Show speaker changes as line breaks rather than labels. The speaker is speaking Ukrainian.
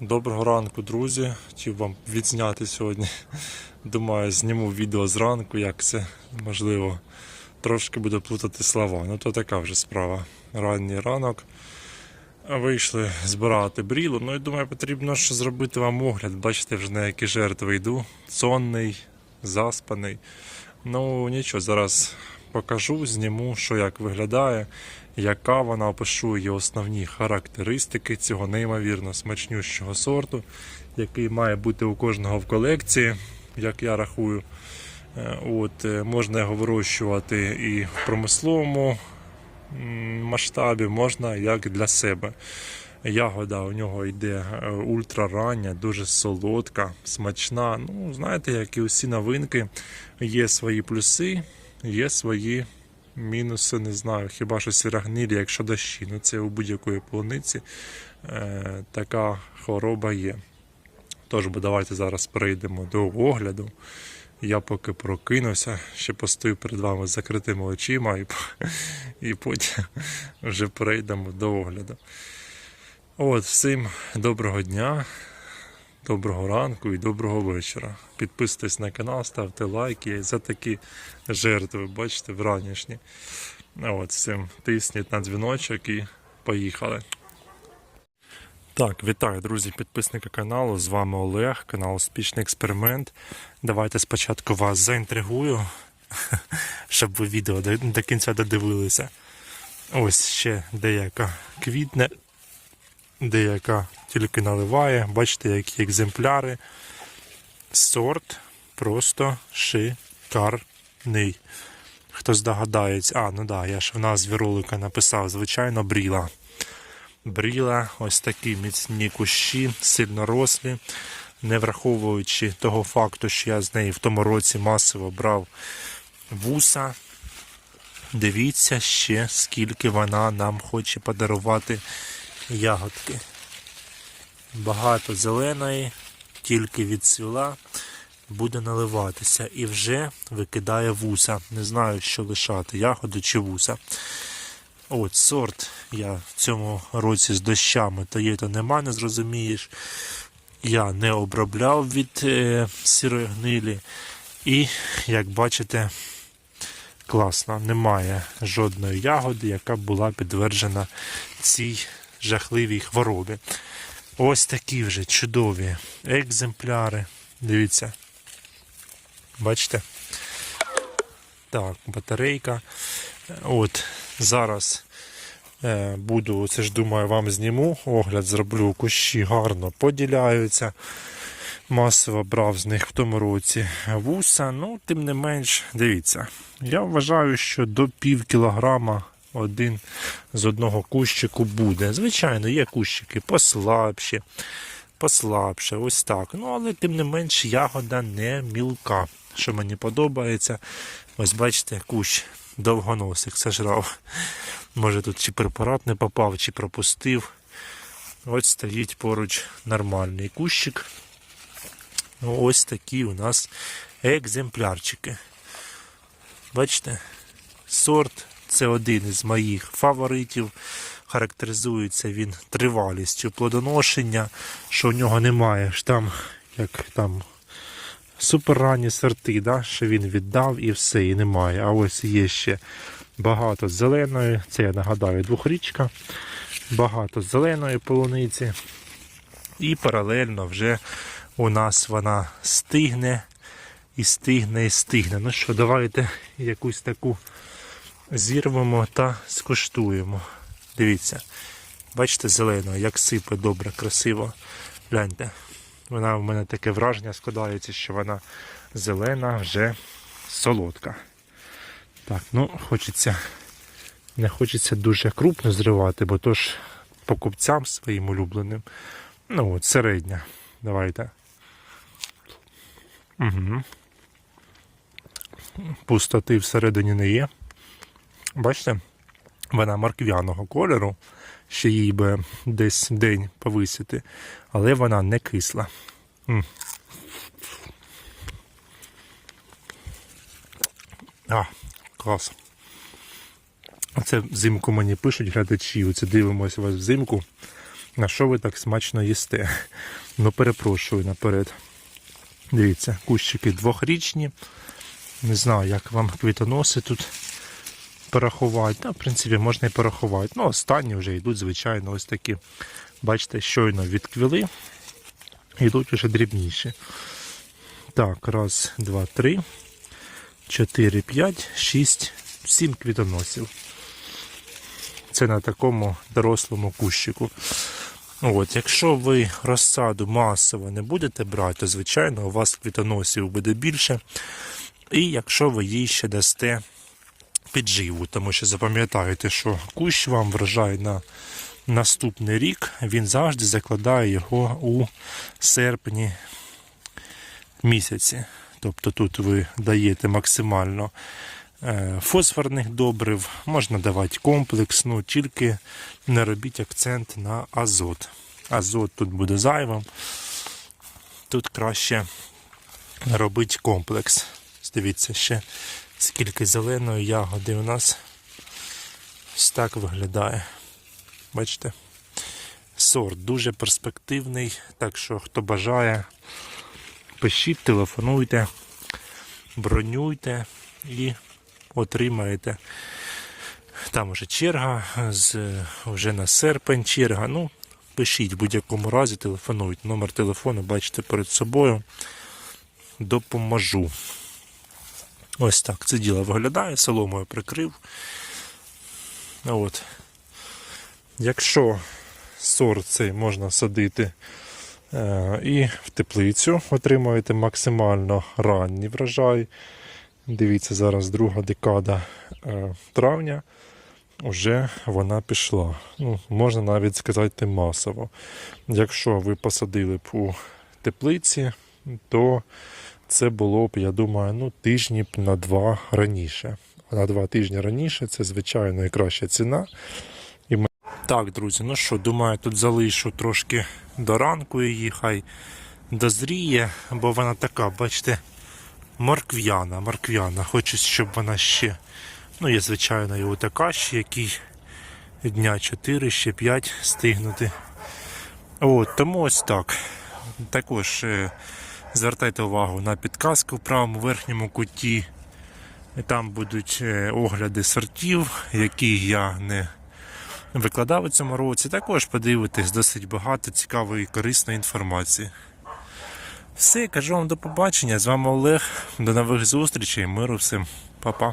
Доброго ранку, друзі. Хотів вам відзняти сьогодні. Думаю, зніму відео зранку, як це можливо. Трошки буду плутати слова. Ну то така вже справа. Ранній ранок. Вийшли збирати брілу. Ну і думаю, потрібно ще зробити вам огляд. Бачите, вже на які жертви йду. Сонний, заспаний. Ну нічого, зараз покажу, зніму, що як виглядає, яка вона опишу її основні характеристики цього неймовірно смачнющого сорту, який має бути у кожного в колекції, як я рахую. Е, От, е, можна його вирощувати і в промисловому масштабі, можна як для себе. Ягода у нього йде е, ультрарання, дуже солодка, смачна. Ну, знаєте, як і усі новинки, є свої плюси, є свої мінуси, не знаю, хіба що сірагнилі, якщо дощі. Ну це у будь-якої полуниці е, така хвороба є. Тож, бо давайте зараз перейдемо до огляду. Я поки прокинувся, ще постою перед вами з закритими очима і, і потім вже перейдемо до огляду. От, всім доброго дня, доброго ранку і доброго вечора. Підписуйтесь на канал, ставте лайки за такі жертви, бачите, вранішні. От, всім тисніть на дзвіночок і поїхали. Так, вітаю, друзі, підписники каналу. З вами Олег, канал Успішний експеримент. Давайте спочатку вас заінтригую, щоб ви відео до, кінця додивилися. Ось ще деяка квітне, деяка тільки наливає. Бачите, які екземпляри. Сорт просто шикарний. Хто здогадається, а, ну да, я ж в назві ролика написав, звичайно, бріла. Бріла, ось такі міцні кущі, сильно рослі, не враховуючи того факту, що я з неї в тому році масово брав вуса. Дивіться ще, скільки вона нам хоче подарувати ягодки. Багато зеленої, тільки відцвіла, буде наливатися і вже викидає вуса. Не знаю, що лишати, ягоду чи вуса. От сорт я в цьому році з дощами то є, то нема, не зрозумієш. Я не обробляв від е, сірої гнилі. І, як бачите, класно, немає жодної ягоди, яка була підтверджена цій жахливій хворобі. Ось такі вже чудові екземпляри. Дивіться. Бачите? Так, батарейка. От, зараз е, буду, це ж думаю, вам зніму. Огляд зроблю, кущі гарно поділяються. Масово брав з них в тому році вуса. Ну, тим не менш, дивіться. Я вважаю, що до пів кілограма один з одного кущику буде. Звичайно, є кущики послабші, послабше, ось так. Ну, але тим не менш ягода не мілка. Що мені подобається. Ось бачите, кущ довгоносик сожрав. Може тут чи препарат не попав, чи пропустив. Ось стоїть поруч нормальний кущик. Ну, Ось такі у нас екземплярчики. Бачите? Сорт це один із моїх фаворитів. Характеризується він тривалістю плодоношення, що в нього немає ж там, як там суперранні сорти, да, що він віддав і все, і немає. А ось є ще багато зеленої, це я нагадаю, двохрічка, багато зеленої полуниці. І паралельно вже у нас вона стигне і стигне, і стигне. Ну що, давайте якусь таку зірвемо та скуштуємо. Дивіться, бачите, зелено, як сипе добре, красиво. Гляньте. Вона в мене таке враження складається, що вона зелена, вже солодка. Так, ну хочеться, не хочеться дуже крупно зривати, бо то ж покупцям своїм улюбленим. Ну от, середня. Давайте. Угу. Пустоти всередині не є. Бачите? Вона морквяного кольору, ще їй би десь день повисити, але вона не кисла. А, клас. Оце взимку мені пишуть глядачі, оце дивимося вас взимку. на що ви так смачно їсте. Ну, перепрошую наперед. Дивіться, кущики двохрічні. Не знаю, як вам квітоноси тут порахувати. Та, в принципі, можна і порахувати. Ну, останні вже йдуть, звичайно, ось такі. Бачите, щойно відквіли. Йдуть вже дрібніші. Так, раз, два, три, чотири, п'ять, шість, сім квітоносів. Це на такому дорослому кущику. От, якщо ви розсаду масово не будете брати, то звичайно у вас квітоносів буде більше. І якщо ви їй ще дасте підживу, тому що запам'ятайте, що кущ вам врожай на наступний рік, він завжди закладає його у серпні місяці. Тобто тут ви даєте максимально е, фосфорних добрив, можна давати комплексну, тільки не робіть акцент на азот. Азот тут буде зайвим. Тут краще робити комплекс. Дивіться ще скільки зеленої ягоди у нас ось так виглядає. Бачите? Сорт дуже перспективний, так що хто бажає, пишіть, телефонуйте, бронюйте і отримаєте. Там вже черга, з, вже на серпень черга. Ну, пишіть в будь-якому разі, телефонуйте. Номер телефону бачите перед собою. Допоможу. Ось так це діло виглядає, соломою прикрив. От. Якщо сорт цей можна садити е, і в теплицю, отримуєте максимально ранній врожай. Дивіться, зараз друга декада е, травня. Вже вона пішла. Ну, можна навіть сказати масово. Якщо ви посадили б у теплиці, то це було б, я думаю, ну, тижні б на два раніше. На два тижні раніше це, звичайно, і краща ціна. І ми... Так, друзі, ну що, думаю, тут залишу трошки до ранку її, хай дозріє, бо вона така, бачите, моркв'яна, моркв'яна. Хочу, щоб вона ще. Ну, є, звичайно, і отака ще, який дня 4, ще 5 стигнути. От, тому ось так. Також е, звертайте увагу на підказку в правому верхньому куті. Там будуть е, огляди сортів, які я не викладав у цьому році. Також подивитесь досить багато цікавої і корисної інформації. Все, кажу вам до побачення. З вами Олег. До нових зустрічей. Миру всім. Па-па.